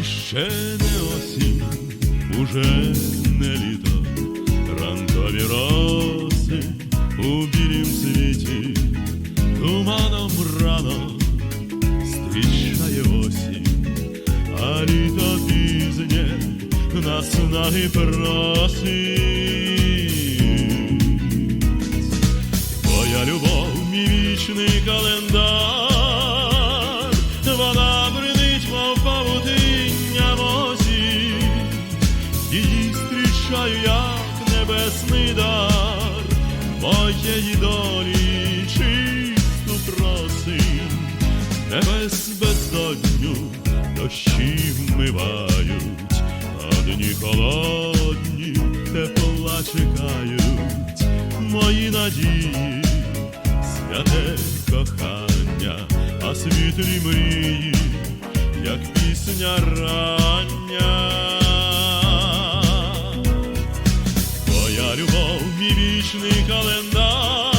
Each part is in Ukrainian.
Ще не осінь, уже не літо, ранкові роси у білім світі, туманом рано зустрічає осінь, а літо пізнє нас наги просить. Твоя любов, мій вічний календар, як небесний дар, моєї долі чисту просим, небес безодню дощі вмивають, а дні холодні тепла чекають, мої надії, святе кохання, а світлі мрії, як пісня рання. Любов, мій вічний календар,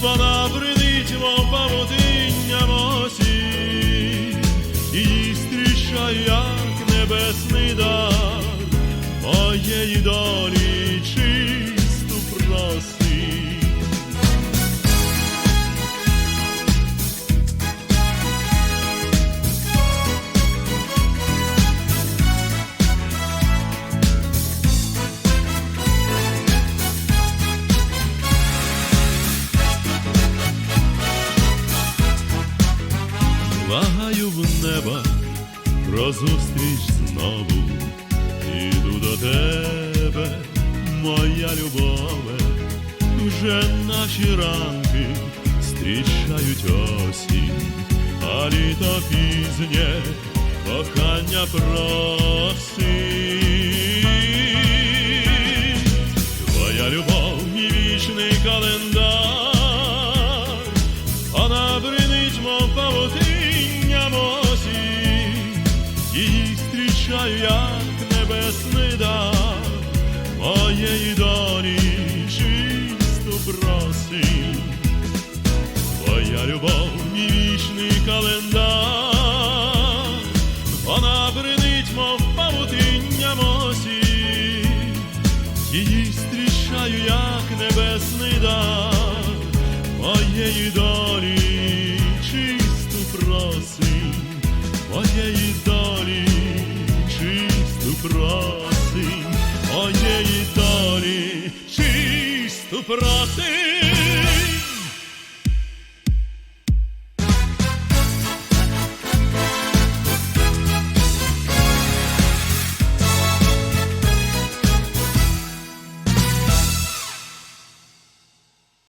вона бринить, мов павутиння мосі, її стріща, як небесний дар, моєї долі Благаю в неба про зустріч знову, іду до тебе, моя любове, вже наші ранки зустрічають осінь, а літо пізнє кохання просить. Твоя любов, мій вічний календар, як небесний дар, моєї долі чисту просить. Твоя любов, мій вічний календар, вона бринить, мов павутиння мосі, її зустрічаю, як небесний дар, моєї долі чисту просим, моєї долі просим, моєї долі чисту просим.